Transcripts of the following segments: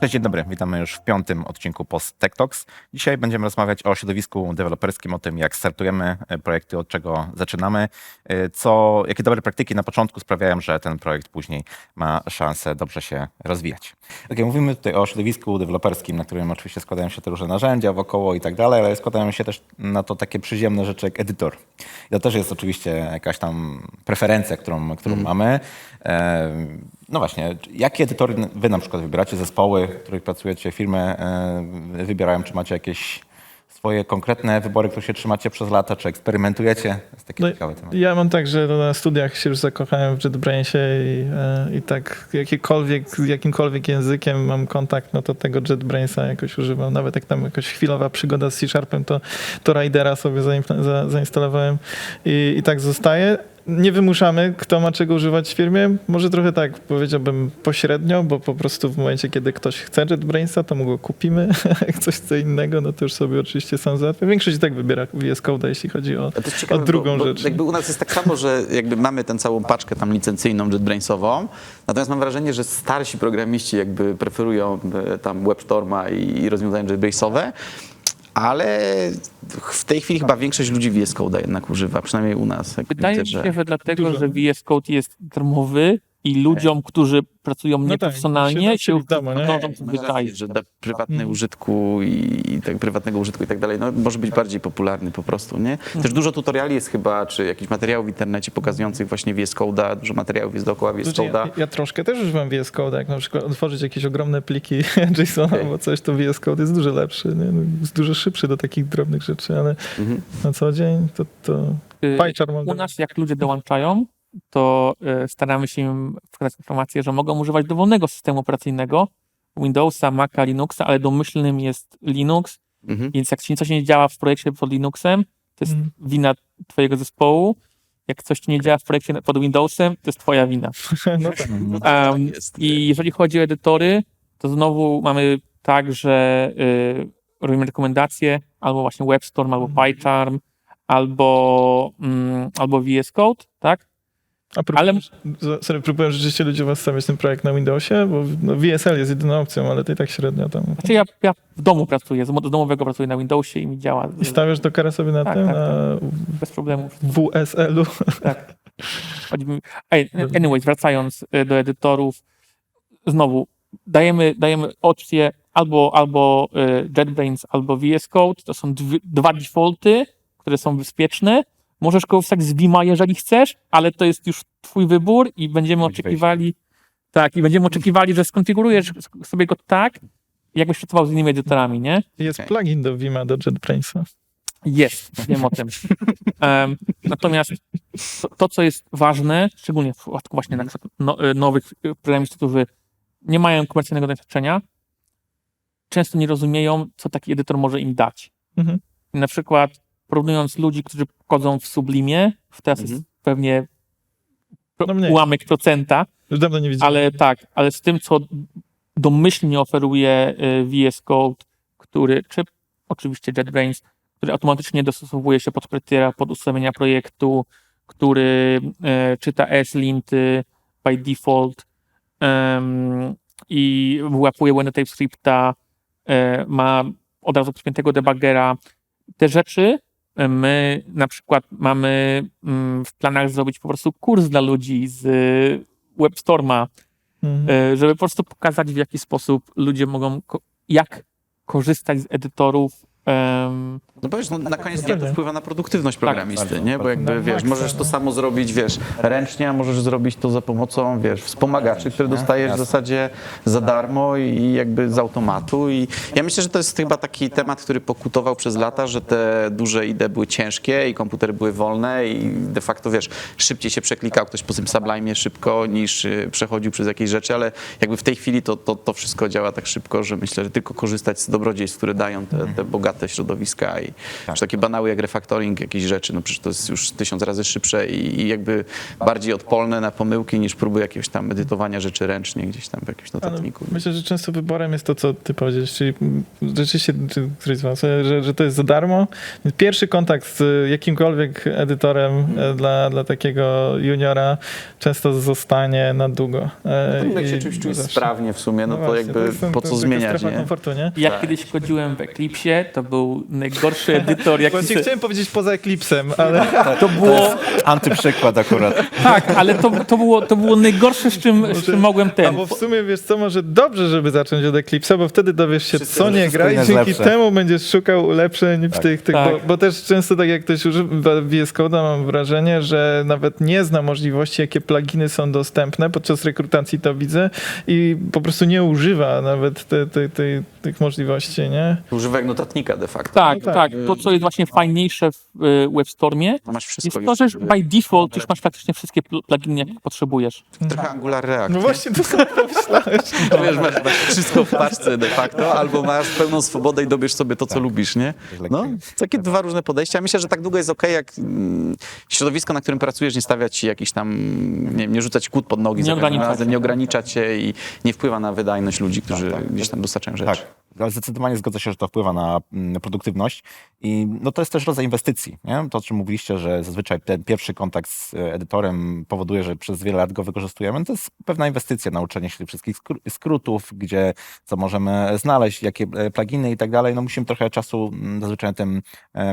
Cześć, dzień dobry. Witamy już w piątym odcinku Post Tech Talks. Dzisiaj będziemy rozmawiać o środowisku deweloperskim, o tym, jak startujemy e, projekty, od czego zaczynamy, e, co, jakie dobre praktyki na początku sprawiają, że ten projekt później ma szansę dobrze się rozwijać. Ok, mówimy tutaj o środowisku deweloperskim, na którym oczywiście składają się te różne narzędzia wokoło i tak dalej, ale składają się też na to takie przyziemne rzeczy jak edytor. I to też jest oczywiście jakaś tam preferencja, którą, którą mamy. E, No właśnie, jakie edytory wy na przykład wybieracie, zespoły, w których pracujecie, firmy e, wybierają, czy macie jakieś swoje konkretne wybory, które się trzymacie przez lata, czy eksperymentujecie? To jest taki No, ciekawy temat. ja mam tak, że na studiach się już zakochałem w JetBrainsie i, e, i tak jakiekolwiek, z jakimkolwiek językiem mam kontakt, no to tego JetBrainsa jakoś używam. Nawet jak tam jakaś chwilowa przygoda z C-Sharpem, to, to Ridera sobie za, zainstalowałem i, i tak zostaje. Nie wymuszamy, kto ma czego używać w firmie. Może trochę tak powiedziałbym pośrednio, bo po prostu w momencie, kiedy ktoś chce JetBrainsa, to mu go kupimy. Jak coś chce innego, no to już sobie oczywiście sam załatwia. Większość tak wybiera VS Code, jeśli chodzi o, jest o ciekawe, drugą bo, bo rzecz. Jakby u nas jest tak samo, że jakby mamy tę całą paczkę tam licencyjną JetBrainsową, natomiast mam wrażenie, że starsi programiści jakby preferują e, tam WebStorma i rozwiązania JetBrainsowe, ale w tej chwili chyba większość ludzi VS Code'a jednak używa, przynajmniej u nas. Wydaje mi się, że dlatego, Dużo. że VS Code jest darmowy i ludziom, którzy pracują tak, nieprofesjonalnie, się się w domu, nie? rację, że dla prywatnego Mhm. użytku i, i tak, prywatnego użytku i tak dalej, no, może być bardziej popularny po prostu, nie? Też dużo tutoriali jest chyba, czy jakichś materiałów w internecie pokazujących właśnie VS Code'a, dużo materiałów jest dookoła VS Znaczy, ja, Code'a. ja troszkę też używam VS Code, jak na przykład otworzyć jakieś ogromne pliki JSON Okej. albo coś, to VS Code jest dużo lepszy, nie? No, jest dużo szybszy do takich drobnych rzeczy, ale Mhm. na co dzień to, to Y, U nas, jak ludzie dołączają, to y, staramy się im wskazać informację, że mogą używać dowolnego systemu operacyjnego, Windowsa, Maca, Linuxa, ale domyślnym jest Linux, Mhm. więc jak ci coś nie działa w projekcie pod Linuxem, to jest Mhm. wina twojego zespołu. Jak coś ci nie działa w projekcie pod Windowsem, to jest twoja wina. no tak. Um, jest. I jeżeli chodzi o edytory, to znowu mamy tak, że y, robimy rekomendacje albo właśnie WebStorm, albo Mhm. PyCharm, albo, mm, albo VS Code, tak? A próbujesz, ale... sorry, próbuję rzeczywiście ludzie was stawiać ten projekt na Windowsie, bo no, VSL jest jedyną opcją, ale to i tak średnio tam. Znaczy ja, ja w domu pracuję, z domowego pracuję na Windowsie i mi działa I stawiasz Dockera sobie na Tak, tym, tak, na bez problemu. WSL-u. Tak. Anyways, wracając y, do edytorów, znowu dajemy, dajemy opcję albo, albo JetBrains, albo VS Code. To są dwie, dwa defaulty, które są bezpieczne. Możesz korzystać z Vima, jeżeli chcesz, ale to jest już twój wybór i będziemy Mieć oczekiwali, tak, i będziemy oczekiwali, że skonfigurujesz sobie go tak, jakbyś pracował z innymi edytorami, nie? Jest plugin do Vima, do JetBrainsa. Jest, wiem o tym. Em, natomiast to, to, co jest ważne, szczególnie w przypadku właśnie na przykład no, y, nowych y, programistów, którzy nie mają komercyjnego doświadczenia, często nie rozumieją, co taki edytor może im dać. Mhm. I na przykład porównując ludzi, którzy wchodzą w Sublimie, w teraz Mhm. jest pewnie No mniej. ułamek procenta, Już dawno nie widziałem. ale tak, ale z tym, co domyślnie oferuje y, VS Code, który, czy oczywiście JetBrains, który automatycznie dostosowuje się pod kryteria, pod ustawienia projektu, który e, czyta S-linty by default i wyłapuje błędy TypeScripta, e, ma od razu podpiętego debuggera. Te rzeczy my na przykład mamy mm, w planach zrobić po prostu kurs dla ludzi z WebStorma, Mhm. e, żeby po prostu pokazać, w jaki sposób ludzie mogą, jak korzystać z edytorów. Em, No bo wiesz, no, na koniec dnia to wpływa na produktywność programisty, bardzo, nie? Bo jakby, Na wiesz, możesz to samo zrobić, wiesz, ręcznie, a możesz zrobić to za pomocą, wiesz, wspomagaczy, które Nie? dostajesz w zasadzie za darmo i jakby z automatu i ja myślę, że to jest chyba taki temat, który pokutował przez lata, że te duże IDE były ciężkie i komputery były wolne i de facto, wiesz, szybciej się przeklikał ktoś po tym Sublime szybko niż y, przechodził przez jakieś rzeczy, ale jakby w tej chwili to, to, to wszystko działa tak szybko, że myślę, że tylko korzystać z dobrodziejstw, które dają te, te bogate te środowiska i Tak. takie banały jak refactoring jakichś rzeczy, no przecież to jest już tysiąc razy szybsze i, i jakby bardziej odporne na pomyłki niż próby jakiegoś tam edytowania rzeczy ręcznie gdzieś tam w jakimś Ale notatniku. myślę, że często wyborem jest to, co ty powiedziałeś, czyli rzeczywiście, czy któryś z was, że, że to jest za darmo. Pierwszy kontakt z jakimkolwiek edytorem e, dla, dla takiego juniora często zostanie na długo. E, No, jak się czymś czujesz zawsze. sprawnie w sumie, no, to właśnie, jakby jest ten- po to co zmieniać, nie? komfortu, nie? Jak Tak. kiedyś chodziłem w Eclipsie, to był najgorszy edytor, jaki Właśnie se- chciałem powiedzieć poza Eclipsem, ale to było... Antyprzykład akurat. Tak, ale to, to, było, to było najgorsze, z czym, z czym mogłem ten... Albo w sumie wiesz co, może dobrze, żeby zacząć od Eclipse'a, bo wtedy dowiesz się, Wszystko- co nie gra i dzięki lepsze. temu będziesz szukał ulepszeń w Tak. tych, tych Tak. bo, bo też często tak jak ktoś używa VS Code'a, mam wrażenie, że nawet nie zna możliwości, jakie pluginy są dostępne. Podczas rekrutacji to widzę i po prostu nie używa nawet te, te, te, tych możliwości, nie? Używaj jak notatnika de facto. Tak, No tak, tak. To, co jest właśnie fajniejsze w y, WebStormie, No masz jest wszystko to, że już. by default już masz praktycznie wszystkie pl- pluginy, jakie potrzebujesz. Trochę Angular React. No nie? właśnie to samo pomyślałeś. To wiesz, masz, masz wszystko w paczce de facto, albo masz pełną swobodę i dobierz sobie to, co lubisz, nie? No, takie dwa różne podejścia. Myślę, że tak długo jest ok, jak mm, środowisko, na którym pracujesz, nie stawia ci jakiś tam, nie, nie rzucać kłód pod nogi Nie za każdym ogranicza razem, cię. nie ogranicza cię i nie wpływa na wydajność ludzi, którzy gdzieś tam dostarczają rzeczy. Tak, ale zdecydowanie zgodzę się, że to wpływa na mm, produktywność i no to jest też rodzaj inwestycji. Nie? To, o czym mówiliście, że zazwyczaj ten pierwszy kontakt z e, edytorem powoduje, że przez wiele lat go wykorzystujemy. To jest pewna inwestycja, nauczenie się tych wszystkich skró- skrótów, gdzie co możemy znaleźć, jakie e, pluginy i tak dalej. No musimy trochę czasu mm, zazwyczaj na, tym,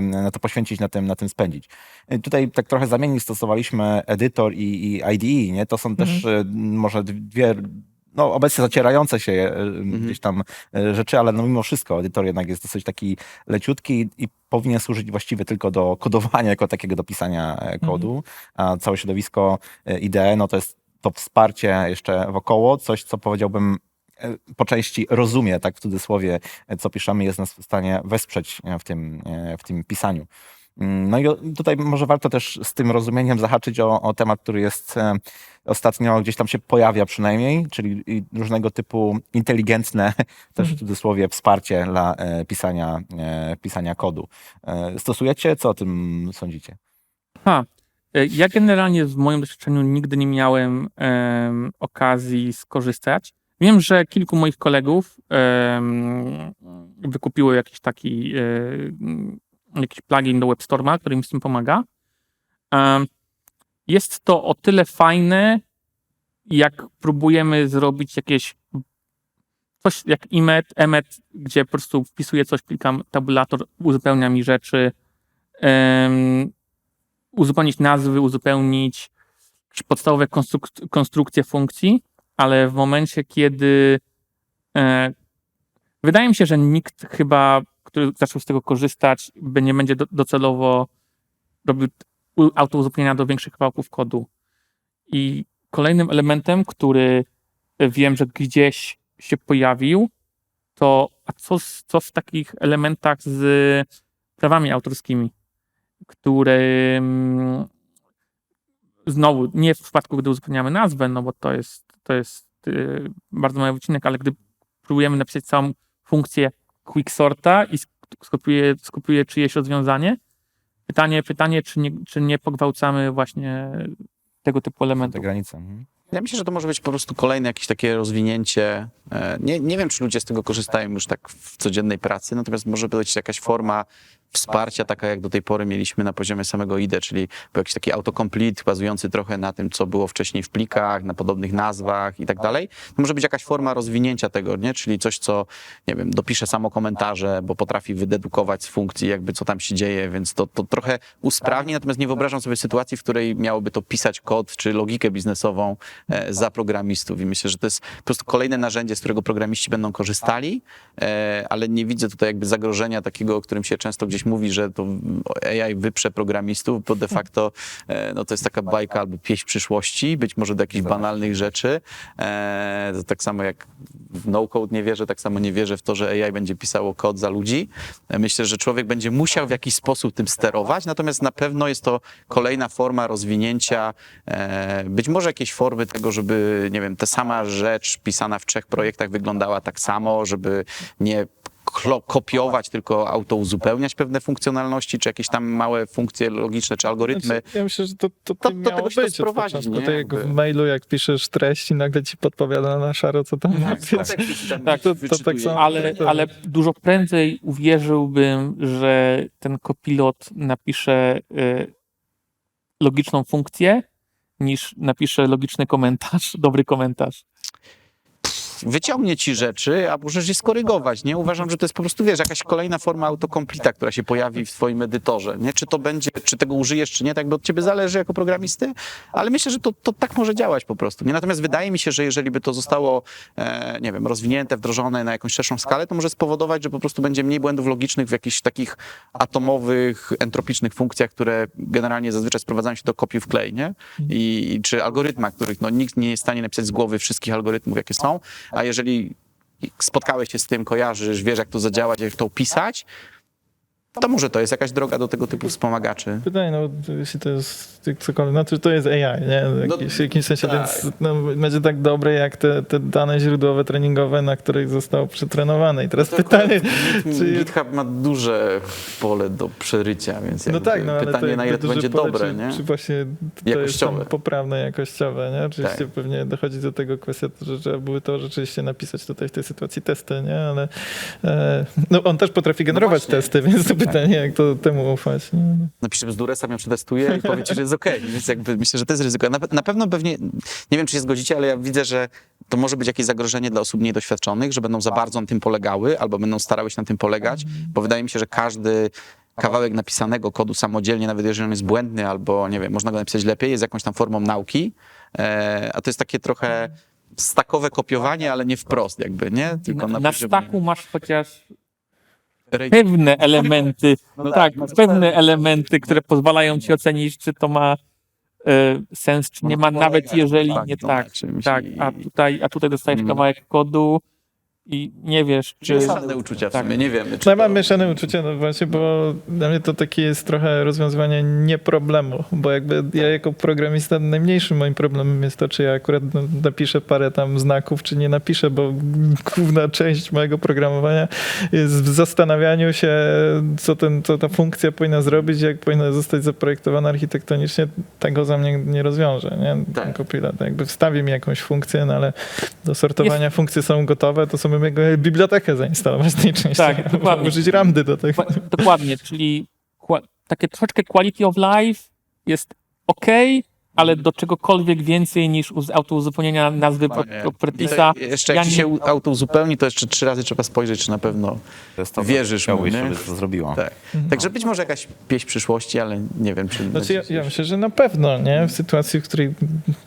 na to poświęcić, na tym, na tym spędzić. E, Tutaj tak trochę zamiennie stosowaliśmy edytor i, i IDE. Nie? To są też e, może dwie no, obecnie zacierające się e, gdzieś tam e, rzeczy, ale no mimo wszystko edytor jednak jest dosyć taki leciutki i powinien służyć właściwie tylko do kodowania, jako takiego do pisania e, kodu, a całe środowisko IDE, no to jest to wsparcie jeszcze wokoło, coś, co powiedziałbym po części rozumie, tak w cudzysłowie, co piszemy, jest nas w stanie wesprzeć w tym, w tym pisaniu. Mm, No i tutaj może warto też z tym rozumieniem zahaczyć o, o temat, który jest e, ostatnio gdzieś tam się pojawia przynajmniej, czyli różnego typu inteligentne, też w cudzysłowie, wsparcie dla e, pisania, e, pisania kodu. Stosujecie? Co o tym sądzicie? Ha. Ja generalnie w moim doświadczeniu nigdy nie miałem em, okazji skorzystać. Wiem, że kilku moich kolegów wykupiło jakiś taki jakiś plugin do WebStorma, który im z tym pomaga. Jest to o tyle fajne, jak próbujemy zrobić jakieś coś jak Emet, Emet, gdzie po prostu wpisuję coś, klikam tabulator, uzupełnia mi rzeczy. em, uzupełnić nazwy, uzupełnić podstawowe konstruk- konstrukcje funkcji, ale w momencie, kiedy e, wydaje mi się, że nikt chyba, który zaczął z tego korzystać, by nie będzie do, docelowo robił autouzupełnienia do większych kawałków kodu. I kolejnym elementem, który wiem, że gdzieś się pojawił, to a co, co w takich elementach z prawami autorskimi? które znowu nie w przypadku, gdy uzupełniamy nazwę, no bo to jest, to jest y, bardzo mały wycinek, ale gdy próbujemy napisać całą funkcję quicksorta i sk- skopiuję, skopiuję czyjeś rozwiązanie, pytanie, pytanie czy, nie, czy nie pogwałcamy właśnie tego typu Te elementów. granice. Mhm. Ja myślę, że to może być po prostu kolejne jakieś takie rozwinięcie. E, Nie, nie wiem, czy ludzie z tego korzystają już tak w codziennej pracy, natomiast może być jakaś forma wsparcia, taka jak do tej pory mieliśmy na poziomie samego IDE, czyli był jakiś taki autocomplete bazujący trochę na tym, co było wcześniej w plikach, na podobnych nazwach i tak dalej. To może być jakaś forma rozwinięcia tego, nie? czyli coś, co, nie wiem, dopisze samo komentarze, bo potrafi wydedukować z funkcji jakby co tam się dzieje, więc to, to trochę usprawni, natomiast nie wyobrażam sobie sytuacji, w której miałoby to pisać kod czy logikę biznesową e, za programistów i myślę, że to jest po prostu kolejne narzędzie, z którego programiści będą korzystali, e, ale nie widzę tutaj jakby zagrożenia takiego, o którym się często gdzieś mówi, że to AI wyprze programistów, bo de facto e, no to jest taka bajka albo pieśń przyszłości, być może do jakichś banalnych rzeczy. E, to tak samo jak w no-code nie wierzę, tak samo nie wierzę w to, że AI będzie pisało kod za ludzi. E, Myślę, że człowiek będzie musiał w jakiś sposób tym sterować, natomiast na pewno jest to kolejna forma rozwinięcia, być może jakieś formy tego, żeby, nie wiem, ta sama rzecz pisana w trzech projektach wyglądała tak samo, żeby nie kopiować, tylko auto uzupełniać pewne funkcjonalności, czy jakieś tam małe funkcje logiczne, czy algorytmy. Ja myślę, że to, to, To- to do miało tego się to być od początku. nie? Tak jak w mailu, jak piszesz treść i nagle ci podpowiada na szaro, co tam napisać. Tak, to- to tak samo. ale, Tak. ale dużo prędzej uwierzyłbym, że ten kopilot napisze y, logiczną funkcję, niż napisze logiczny komentarz, dobry komentarz. Wyciągnie ci rzeczy, a możesz je skorygować, nie? Uważam, że to jest po prostu, wiesz, jakaś kolejna forma autokomplita, która się pojawi w twoim edytorze, nie? Czy to będzie, czy tego użyjesz, czy nie, tak by od ciebie zależy jako programisty, ale myślę, że to, to tak może działać po prostu, nie? Natomiast wydaje mi się, że jeżeli by to zostało, e, nie wiem, rozwinięte, wdrożone na jakąś szerszą skalę, to może spowodować, że po prostu będzie mniej błędów logicznych w jakichś takich atomowych, entropicznych funkcjach, które generalnie zazwyczaj sprowadzają się do kopii w klej, nie? I, czy algorytmach, których no, nikt nie jest w stanie napisać z głowy wszystkich algorytmów, jakie są, a jeżeli spotkałeś się z tym, kojarzysz, wiesz jak to zadziałać, jak to opisać, to może to jest jakaś droga do tego typu wspomagaczy. Pytanie, no jeśli to jest cokolwiek, no to, to jest AI, nie? Jakiś, w jakimś sensie, tak. więc no, będzie tak dobre jak te, te dane źródłowe treningowe, na których zostało przetrenowane. I teraz pytanie, czy jest, GitHub ma duże pole do przerycia, więc no tak, no ale pytanie, na ile to będzie pole, dobre, czy, nie? czy właśnie to jest Jakościowe. tam poprawne, jakościowe, nie? Oczywiście Tak. pewnie dochodzi do tego kwestia, że trzeba były to rzeczywiście napisać tutaj w tej sytuacji testy, nie? Ale e, no on też potrafi generować. Tak. testy, więc to pytanie, jak to temu ufać, nie? No. napiszę bzdurę, sam ją przetestuję i powie ci, że jest okej. Więc jakby myślę, że to jest ryzyko. Na, na pewno pewnie, nie wiem, czy się zgodzicie, ale ja widzę, że to może być jakieś zagrożenie dla osób niedoświadczonych, że będą za bardzo na tym polegały albo będą starały się na tym polegać, bo wydaje mi się, że każdy kawałek napisanego kodu samodzielnie, nawet jeżeli on jest błędny albo, nie wiem, można go napisać lepiej, jest jakąś tam formą nauki, e, a to jest takie trochę stakowe kopiowanie, ale nie wprost jakby, nie? Tylko Na, na, staku masz chociaż pewne elementy, No tak, masz pewne elementy, które pozwalają ci ocenić, czy to ma e, sens, czy nie ma, nawet jeżeli na nie tak. Tak, a tutaj, a tutaj dostajesz Mm. kawałek kodu i nie wiesz, czy... Mieszane uczucia w tak. sumie, nie wiemy. No Czy ja mam to- mieszane uczucia, no właśnie, bo dla mnie to takie jest trochę rozwiązywanie nie problemu, bo jakby ja jako programista najmniejszym moim problemem jest to, czy ja akurat no, napiszę parę tam znaków, czy nie napiszę, bo główna część mojego programowania jest w zastanawianiu się, co, ten, co ta funkcja powinna zrobić, jak powinna zostać zaprojektowana architektonicznie, tego za mnie nie rozwiąże, nie? Tak. Ten. Jakby wstawi mi jakąś funkcję, no ale do sortowania funkcje są gotowe, to sobie jego bibliotekę zainstalować tej części. Tak, dokładnie. Użyć ramdy do tego. Dokła- Dokładnie, czyli takie troszeczkę quality of life jest ok, ale do czegokolwiek więcej niż uz- autouzupełnienia nazwy to jeszcze ja jak ci nie- się u- auto uzupełni, to jeszcze trzy razy trzeba spojrzeć, czy na pewno To jest to, co wierzysz mu, chciałbyś, nie? żeby to zrobiło. Tak. Także być może jakaś pieśń przyszłości, ale nie wiem, czy... Znaczy ja, ja myślę, że na pewno, nie? W sytuacji, w której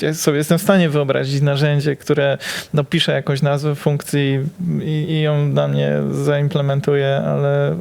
ja sobie jestem w stanie wyobrazić narzędzie, które no, pisze jakąś nazwę funkcji i, i ją dla mnie zaimplementuje, ale e,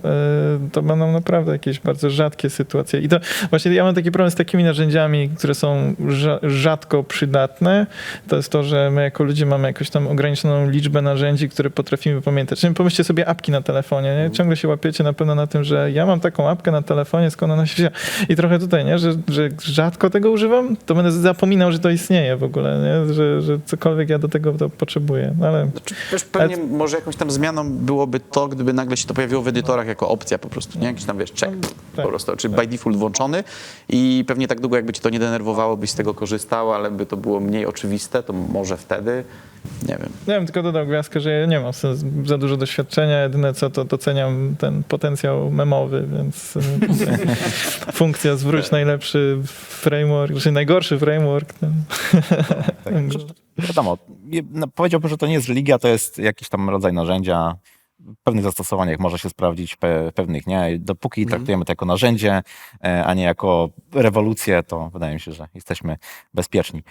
to będą naprawdę jakieś bardzo rzadkie sytuacje. I to właśnie ja mam taki problem z takimi narzędziami, które są rzadko przydatne. To jest to, że my jako ludzie mamy jakąś tam ograniczoną liczbę narzędzi, które potrafimy pamiętać. Czyli pomyślcie sobie apki na telefonie, nie? Ciągle się łapiecie na pewno na tym, że ja mam taką apkę na telefonie, skąd ona się wzięła. I trochę tutaj, nie? Że, że rzadko tego używam, to będę zapominał, że to istnieje w ogóle, nie? Że, że cokolwiek ja do tego to potrzebuję. No ale Znaczy, Wiesz, pewnie może jakąś tam zmianą byłoby to, gdyby nagle się to pojawiło w edytorach jako opcja po prostu, nie? Jakiś tam, wiesz, check tak. po prostu, czy by default włączony i pewnie tak długo, jakby ci to nie denerwowało, byś z tego korzystał, ale by to było mniej oczywiste, to może wtedy, nie wiem. ja bym tylko dodał gwiazdkę, że ja nie mam za- dużo doświadczenia. Jedyne co, to doceniam ten potencjał memowy, więc y, funkcja zwróć najlepszy framework, czy najgorszy framework. No. Tak. Wiadomo, nie- no, powiedziałbym, że to nie jest religia, to jest jakiś tam rodzaj narzędzia. W pewnych zastosowaniach może się sprawdzić, pe, pewnych nie. Dopóki traktujemy to jako narzędzie, e, a nie jako rewolucję, to wydaje mi się, że jesteśmy bezpieczni.